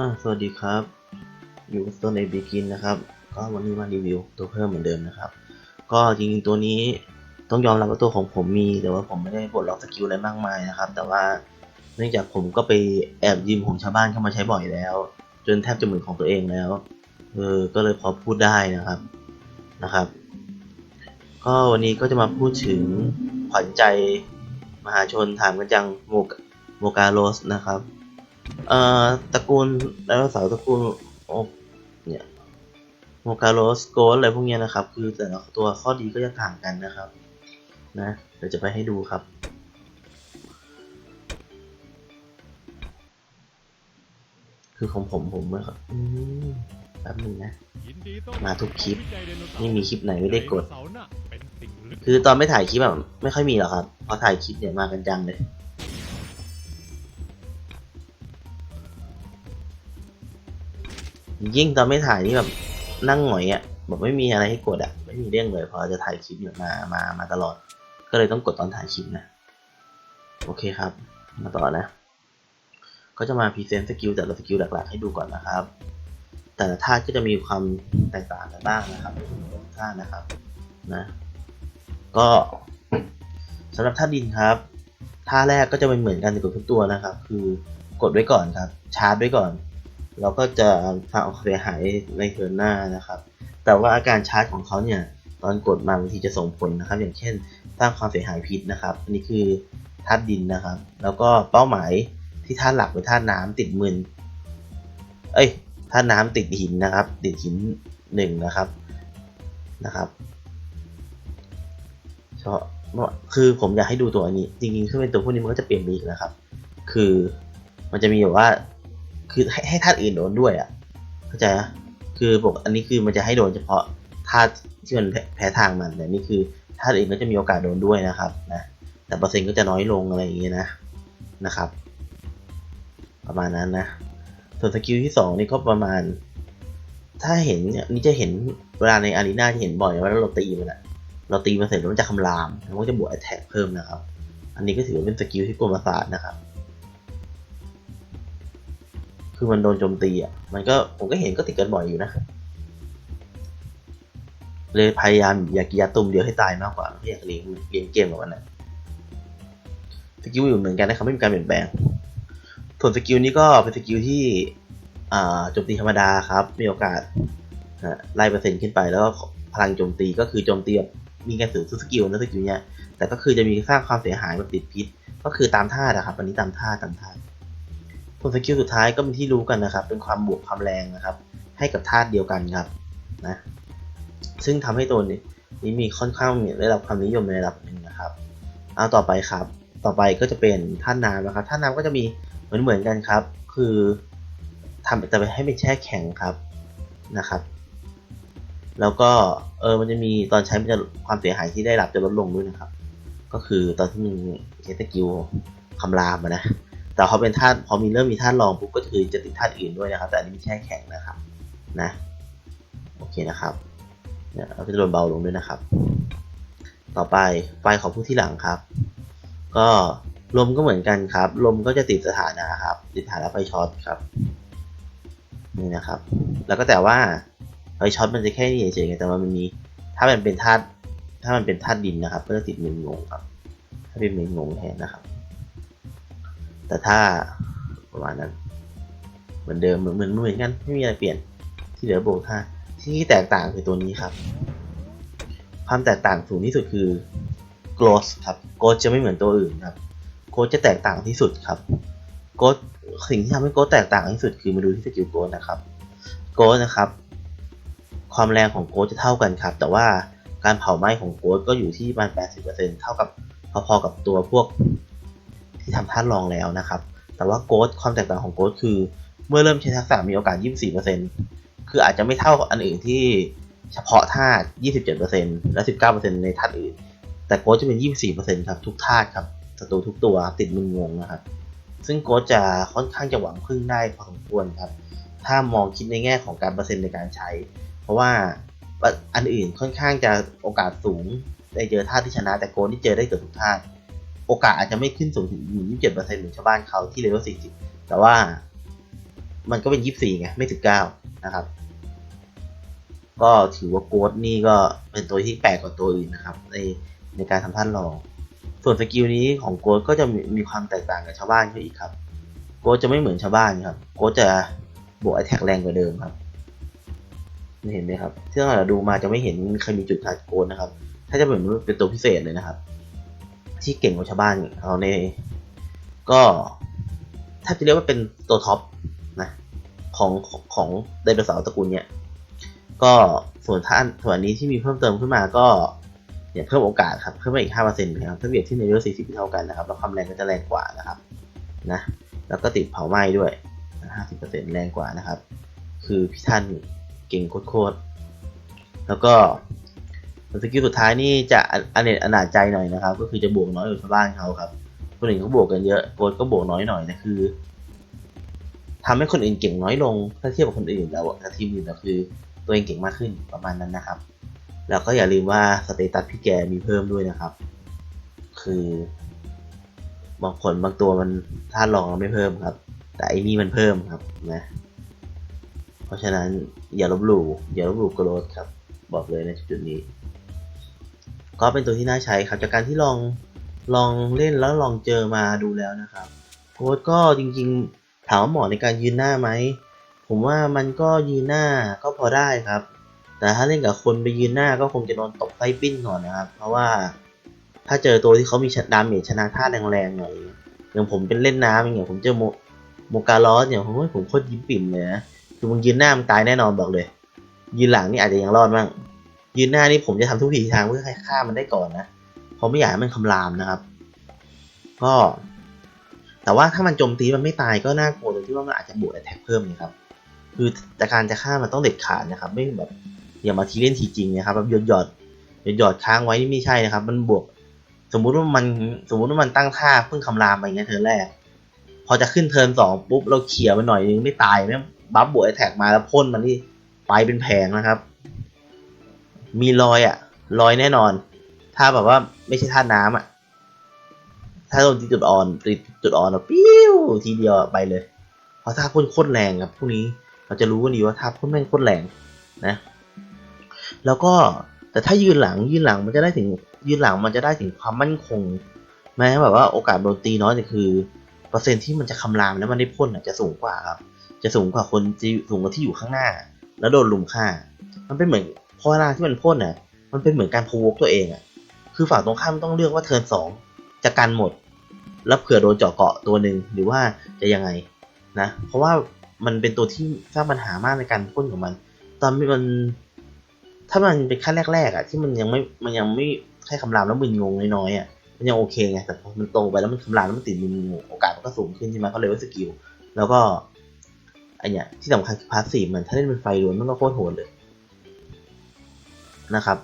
อ่าสวัสดีครับ อยู่กับตัวในบิกินนะครับ ก็วันนี้มารีวิวตัวเพิ่มเหมือนเดิมนะครับ ก็จริงๆตัวนี้ต้องยอมรับว่าตัวของผมมี แต่ว่าผมไม่ได้ปลดล็อกสกิลอะไรมากมายนะครับ แต่ว่าเนื่องจากผมก็ไปแอบยืมของชาวบ้านเข้ามาใช้บ่อยแล้ว จนแทบจะเหมือนของตัวเองแล้ว เออ ก็เลยพอพูดได้นะครับ นะครับ ก็วันนี้ก็จะมาพูดถึงขวัญใจมหาชนถามกันจังโมกโมกาโรสนะครับ เอ่อตระกูลไดโนเสาร์ตระกูลโอเนี่ยโมกาโรสโกสอะไรพวกเนี้ยนะครับ คือแต่ละตัวข้อดีก็จะต่างกันนะครับ นะเดี๋ยวจะไปให้ดูครับคือของผมผมไม่ครับอืมแป๊บนึงนะ มาทุกคลิป ไม่มีคลิปไหนไม่ได้กด คือตอนไม่ถ่ายคลิปแบบไม่ค่อยมีหรอกครับ พอถ่ายคลิปเนี่ยมากันจังเลย ยิ่งตอนไม่ถ่ายนี่แบบนั่งหงอยอะ่ะแบบไม่มีอะไรให้กดอะ่ะไม่มีเรื่องเลยพอจะถ่ายคลิปเนี่ยมามามาตลอด ก็เลยต้องกดตอนถ่ายคลิปนะโอเคครับ มาต่อนะ ก็จะมาพรีเซนต์สกิลแต่ละสกิลหลักๆให้ดูก่อนนะครับ แต่ละท่าก็จะมีความแตกต่างกันบ้างนะครับท่านะครับนะก็สำหรับท่าดินครับท่าแรกก็จะเป็นเหมือนกันกับทุกตัวนะครับ คือกดไว้ก่อนครับ ชาร์จไว้ก่อน เราก็จะทำเอาเสียหายในเทิร์นหน้านะครับ แต่ว่าอาการชาร์จของเขาเนี่ยตอนกดมาบางทีจะส่งผลนะครับ อย่างเช่นสร้างความเสียหายพิษนะครับ อันนี้คือธาตุดินนะครับ แล้วก็เป้าหมายที่ธาตุหลักเป็นธาตุน้ำติดมืนเอ้ยธาตุน้ำติดหินนะครับ ติดหินหนึ่งนะครับนะครับเพาะคือผมอยากให้ดูตัวอันนี้ จริงๆคือเป็นตัวพวกนี้มันก็จะเปลี่ยนไปอีกนะครับ คือมันจะมีแบบว่า คือให้ให้ธาตุอื่นโดนด้วยอะเข้าใจนะคือปกอันนี้คือมันจะให้โดนเฉพาะธาตุที่มันแพ้แพ้ทางมันแต่นี่คือธาตุอื่นก็จะมีโอกาสโดนด้วยนะครับนะแต่เปอร์เซ็นต์ก็จะน้อยลงอะไรอย่างเงี้ยนะนะครับ ประมาณนั้นนะส่วนสกิลที่สองนี่ก็ประมาณ ถ้าเห็นนี่จะเห็นเวลาในอารีนาจะเห็นบ่อยว่าเราตีมันอะเราตีมันเสร็จแล้วมันจะคำรามแล้วมันก็จะบวกแอตแทกเพิ่มนะครับ อันนี้ก็ถือว่าเป็นสกิลที่กลมประสาทนะครับ คือมันโดนโจมตีอะ มันก็ผมก็เห็นก็ติดกันบ่อยอยู่นะ เลยพยายามอยากกิยาตุ่มเดียวให้ตายมากกว่าไม่อยากเลี้ยงเลี้ยงเกมกับมันนะสกิลอยู่เหมือนกันนะครับไม่มีการเปลี่ยนแปลง ส่วนสกิลนี้ก็เป็นสกิลที่อ่าโจมตีธรรมดาครับ มีโอกาสไล่เปอร์เซ็นต์ขึ้นไปแล้วก็พลังโจมตีก็คือโจมตีแบบมีการสื่อสกิลนะสกิลเนี้ยแต่ก็คือจะมีสร้างความเสียหายแบบติดพิษ ก็คือตามท่านะครับ อันนี้ตามท่าตามท่า ส่วนสกิลสุดท้ายก็เป็นที่รู้กันนะครับ เป็นความบวกความแรงนะครับ ให้กับธาตุเดียวกันครับนะซึ่งทำให้ตัวนี้นี้มีค่อนข้างได้รับความนิยมในระดับหนึ่งนะครับ เอาต่อไปครับ ต่อไปก็จะเป็นธาตุน้ำนะครับธาตุน้ำก็จะมีเหมือนเหมือนกันครับ คือทำแต่ไปให้เป็นแช่แข็งครับนะครับ แล้วก็เออมันจะมีตอนใช้มันจะความเสียหายที่ได้รับจะลดลงด้วยนะครับ ก็คือตอนที่มึงใช้สกิลคำรามนะ แต่พอเป็นธาตุพอมีเริ่มมีธาตุรองปุ๊บก็คือจะติดธาตุอื่นด้วยนะครับ แต่อันนี้ไม่แช่แข็งนะครับนะโอเคนะครับเนี่ยเราก็จะโดนเบาลงด้วยนะครับ ต่อไปไฟของผู้ที่หลังครับ ก็ลมก็เหมือนกันครับ ลมก็จะติดสถานะครับ ติดสถานะไฟช็อตครับนี่นะครับ แล้วก็แต่ว่าไฟช็อตมันจะแค่นี้เฉยๆแต่ว่ามันมีถ้ามันเป็นธาตุถ้ามันเป็นธาตุดินนะครับ ก็จะติดเมืองงครับ ถ้าเป็นเมืองงแทนนะครับ แต่ถ้าประมาณนั้น เหมือนเดิมเหมือนเหมือนเหมือนกันไม่มีอะไรเปลี่ยนที่เหลือโบวกท่าที่แตกต่างคือตัวนี้ครับ ความแตกต่างสูงที่สุดคือ growth ครับ growth จะไม่เหมือนตัวอื่นครับ growth จะแตกต่างที่สุดครับ growth สิ่งที่ทำให้ growth แตกต่างที่สุดคือมาดูที่สกิล growth นะครับ growth นะครับ ความแรงของ growth จะเท่ากันครับ แต่ว่าการเผาไหม้ของ growth ก็อยู่ที่ประมาณ80%เท่ากับพอๆกับตัวพวก ที่ทำท่ารองแล้วนะครับ แต่ว่าโกดความแตกต่างของโกดคือ เมื่อเริ่มใช้ทักษะมีโอกาส 24%คืออาจจะไม่เท่าอันอื่นที่เฉพาะธา27%และ 19%ในธาอื่น แต่โกดจะเป็น 24%ครับทุกธาครับศัตรูทุกตัวติดมึนงงนะครับ ซึ่งโกดจะค่อนข้างจะหวังพึ่งได้พอสมควรครับ ถ้ามองคิดในแง่ของการเปอร์เซ็นต์ในการใช้ เพราะว่าอันอื่นค่อนข้างจะโอกาสสูงได้เจอธาที่ชนะแต่โกดที่เจอได้เกือบทุกธา โอกาสอาจจะไม่ขึ้นสูงถึง27%เหมือนชาวบ้านเขาที่เลเวล40แต่ว่ามันก็เป็นยี่สี่ไงไม่ถึงเก้านะครับ ก็ถือว่าโกดนี่ก็เป็นตัวที่แปลกกว่าตัวอื่นนะครับ ในในการทำท่านรองส่วนสกิลนี้ของโกดก็จะมีมีความแตกต่างกับชาวบ้านเขาอีกครับ โกดจะไม่เหมือนชาวบ้านครับ โกดจะบวกไอแท็กแรงกว่าเดิมครับนี่เห็นไหมครับที่เราดูมาจะไม่เห็นใครมีจุดขาดโกดนะครับ ถ้าจะเหมือนเป็นตัวพิเศษเลยนะครับ ที่เก่งกว่าชาวบ้านเขาใน ก็ถ้าจะเรียกว่าเป็นตัวท็อปนะของของไดโนเสาร์ตระกูลเนี่ยก็ส่วนท่านส่วนนี้ที่มีเพิ่มเติมขึ้นมาก็เนี่ยเพิ่มโอกาสครับเพิ่มมาอีกห้าเปอร์เซ็นต์นะครับถ้าเบียบที่ในเลเวลสี่สิบเท่ากันนะครับแล้วความแรงก็จะแรงกว่านะครับนะแล้วก็ติดเผาไหม้ด้วยห้าสิบเปอร์เซ็นต์แรงกว่านะครับ คือพี่ท่านเก่งโคตรๆแล้วก็ สกิลสุดท้ายนี่จะอันเนตอนาจใจหน่อยนะครับ ก็คือจะบวกน้อยกว่าชาวบ้านเขาครับ คนอื่นเขาบวกกันเยอะโกดก็บวกน้อยหน่อยนะคือทำให้คนอื่นเก่งน้อยลงถ้าเทียบกับคนอื่นแล้วอะกับทีมอื่นก็คือตัวเองเก่งมากขึ้นประมาณนั้นนะครับ แล้วก็อย่าลืมว่าสเตตัสพี่แกมีเพิ่มด้วยนะครับ คือบางผลบางตัวมันถ้าลองไม่เพิ่มครับ แต่อันนี้มันเพิ่มครับนะเพราะฉะนั้นอย่าลบหลู่อย่าลบหลู่กรดครับ บอกเลยในจุดนี้ ก็เป็นตัวที่น่าใช้ครับ จากการที่ลองลองเล่นแล้วลองเจอมาดูแล้วนะครับโค้ดก็จริงๆถามว่าเหมาะในการยืนหน้าไหม ผมว่ามันก็ยืนหน้าก็พอได้ครับ แต่ถ้าเล่นกับคนไปยืนหน้าก็คงจะโดนตบไส้ปิ้นก่อนนะครับ เพราะว่าถ้าเจอตัวที่เขามีดาเมจชนะท่าแรงๆหน่อยอย่างผมเป็นเล่นน้ำอย่างเงี้ยผมเจอโมโมกาลอสอย่างผมผมโคตรยิ้มปิ่มเลยนะคือมึงยืนหน้ามึงตายแน่นอนบอกเลย ยืนหลังนี่อาจจะยังรอดบ้าง ยืนหน้านี่ผมจะทำทุกวิถีทางเพื่อให้ฆ่ามันได้ก่อนนะเพราะไม่อยากให้มันคำรามนะครับ ก็ แต่ว่าถ้ามันโจมตีมันไม่ตายก็น่ากลัวตรงที่ว่ามันอาจจะบวกแอทแทกเพิ่มนะครับ คือแต่การจะฆ่ามันต้องเด็ดขาดนะครับ ไม่แบบอย่ามาทีเล่นทีจริงนะครับแบบหยอดหยอดหยอดหยอดค้างไว้นี่ไม่ใช่นะครับ มันบวก สมมุติว่ามันสมมุติว่ามันตั้งท่าเพิ่งคำรามไปเงี้ยเทินแรก พอจะขึ้นเทิร์นสองปุ๊บเราเขี่ยมันหน่อยนึงไม่ตายแม่บัฟบวกแอทแทกมาแล้วพ่นมันนี่ไปเป็นแผงนะครับ มีรอยอะรอยแน่นอน ถ้าแบบว่าไม่ใช่ท่าน้ำอะถ้าโดนตีจุดอ่อนติดจุดอ่อนอะปิ้วทีเดียวไปเลย เพราะท่าพ่นโคตรแรงครับพวกนี้เราจะรู้กันดีว่าท่าพ่นแม่งโคตรแรงนะ แล้วก็แต่ถ้ายืนหลังยืนหลังมันจะได้ถึงยืนหลังมันจะได้ถึงความมั่นคง แม้แบบว่าโอกาสโดนตีน้อยแต่คือเปอร์เซ็นต์ที่มันจะคำรามแล้วมันได้พ่นอะจะสูงกว่าครับ จะสูงกว่าคนที่สูงกว่าที่อยู่ข้างหน้า แล้วโดนลุมฆ่า มันเป็นเหมือน พอเวลาที่มันพ่นน่ะ มันเป็นเหมือนการพวกตัวเองอะ คือฝั่งตรงข้ามต้องเลือกว่าเทิร์นสองจะกันหมด แล้วเผื่อโดนเจาะเกาะตัวหนึ่งหรือว่าจะยังไงนะ เพราะว่ามันเป็นตัวที่สร้างปัญหามากในการพ่นของมัน ตอนมัน ถ้ามันเป็นขั้นแรกๆอะ ที่มันยังไม่ มันยังไม่แค่คำรามแล้วมึนงงน้อยๆอะ มันยังโอเคไง แต่พอมันโตไปแล้วมันคำรามแล้วมันติดมึนงงโอกาสมันก็สูงขึ้นใช่ไหมเขาเลยว่าสกิล แล้วก็ไอเนี้ยที่สำคัญคือพาสซีฟมันถ้าเล่นเป็นไฟล้วนมันก็โคตรโหดเลย นะครับ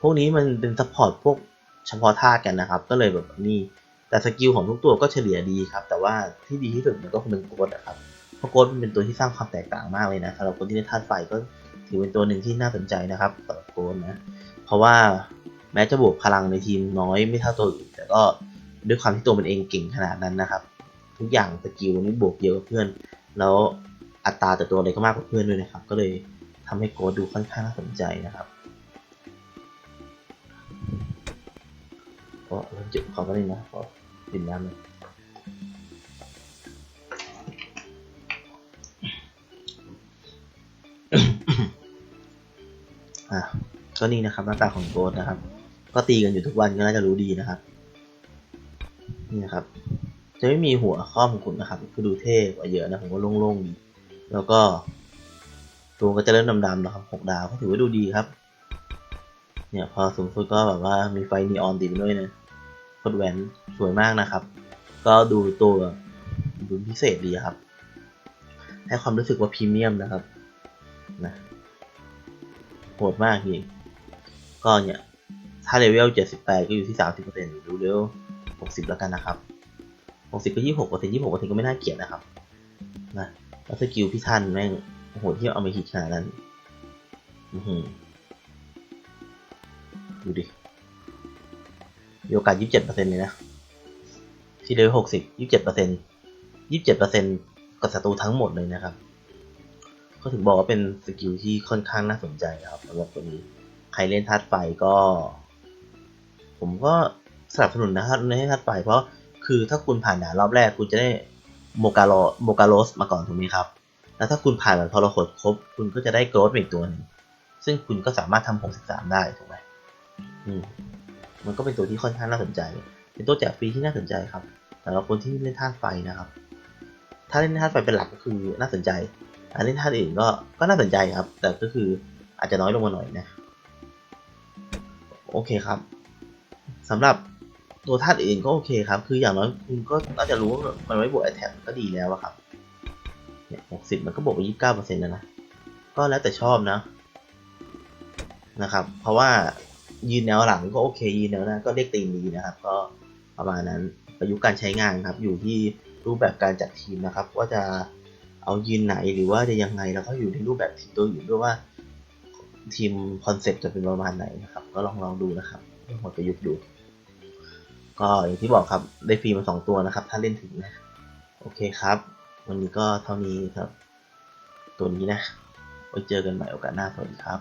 พวกนี้มันเป็นซัพพอร์ตพวกเฉพาะธาตุกันนะครับ ก็เลยแบบนี่แต่สกิลของทุกตัวก็เฉลี่ยดีครับ แต่ว่าที่ดีที่สุดมันก็คงเป็นโกดนะครับเพราะโกดมันเป็นตัวที่สร้างความแตกต่างมากเลยนะสำหรับคนที่เล่นธาตุไฟก็ถือเป็นตัวหนึ่งที่น่าสนใจนะครับสำหรับโกดนะ เพราะว่าแม้จะบวกพลังในทีมน้อยไม่เท่าตัวอื่นแต่ก็ด้วยความที่ตัวมันเองเก่งขนาดนั้นนะครับ ทุกอย่างสกิลนี่บวกเยอะกว่าเพื่อน แล้วอัตราแต่ตัวอะไรก็มากกว่าเพื่อนด้วยนะครับ ก็เลย ทำให้โกดูค่อนข้างน่าสนใจนะครับก็เริ่มจุดเขาก็เลยนะขอดื่มน้ำเลยอะก็นี่นะครับหน้าตาของโกดนะครับ ก็ตีกันอยู่ทุกวันก็น่าจะรู้ดีนะครับ นี่นะครับ จะไม่มีหัวข้อมขุนนะครับ คือดูเท่กว่าเยอะนะผมว่าโล่งๆดีแล้วก็ ตัวก็จะเริ่มดำๆนะครับหกดาวก็ถือว่าดูดีครับ เนี่ยพอสูงสุดก็แบบว่ามีไฟนีออนติดด้วยนะโคตรแหวนสวยมากนะครับ ก็ดูตัวดูพิเศษดีครับ ให้ความรู้สึกว่าพรีเมียมนะครับนะโหดมากจริงก็เนี่ยถ้าเลเวล 78 ก็อยู่ที่ 30%ดูเลเว60 แล้วกันนะครับ 60 ก็ 26เปอร์เซ็นต์26เปอร์เซ็นต์ก็ไม่น่าเกลียดนะครับนะแล้วสกิลพี่ท่านแม่ง โอ้โหที่เอามาฮิตขนาดนั้น อือดูดิมีโอกาส 27เปอร์เซ็นต์เลยนะ ที่เลเวล60 27เปอร์เซ็นต์27เปอร์เซ็นต์กับศัตรูทั้งหมดเลยนะครับ ก็ถึงบอกว่าเป็นสกิลที่ค่อนข้างน่าสนใจครับสำหรับตัวนี้ ใครเล่นธาตุไฟก็ ผมก็สนับสนุนนะครับในให้ธาตุไฟเพราะคือถ้าคุณผ่านด่านรอบแรกคุณจะได้โมกาโลโมกาโลสมาก่อนถูกไหมครับ แล้วถ้าคุณผ่านแบบทรหดครบ คุณก็จะได้โกรธอีกตัวหนึงซึ่งคุณก็สามารถทำ63ได้ถูกไหมอืมมันก็เป็นตัวที่ค่อนข้างน่าสนใจ เป็นตัวแจกฟรีที่น่าสนใจครับสำหรับคนที่เล่นธาตุไฟนะครับ ถ้าเล่นธาตุไฟเป็นหลักก็คือน่าสนใจถ้าเล่นธาตุอื่นก็ก็น่าสนใจครับ แต่ก็คืออาจจะน้อยลงมาหน่อยนะ โอเคครับสำหรับตัวธาตุอื่นก็โอเคครับ คืออย่างน้อยคุณก็น่าจะรู้ว่ามันไว้บวกแอทแทกก็ดีแล้วครับ เนี่ยหกสิบมันก็บวกไปยี่สิบเก้าเปอร์เซ็นต์แล้วนะ ก็แล้วแต่ชอบนะ นะครับ เพราะว่ายืนแนวหลังก็โอเคยืนแนวหน้าก็เรียกตีนดีนะครับ ก็ประมาณนั้นประยุกต์การใช้งานครับ อยู่ที่รูปแบบการจัดทีมนะครับ ว่าจะเอายืนไหนหรือว่าจะยังไงแล้วก็อยู่ในรูปแบบทีมตัวอื่ด้วยว่าทีมคอนเซ็ปต์จะเป็นประมาณไหนนะครับ ก็ลองลองดูนะครับลองประยุกต์ดู ก็อย่างที่บอกครับได้ฟรีมาสองตัวนะครับ ถ้าเล่นถึงนะ โอเคครับ วันนี้ก็เท่านี้ครับ ตัวนี้นะไว้เจอกันใหม่โอกาสหน้าสวัสดีครับ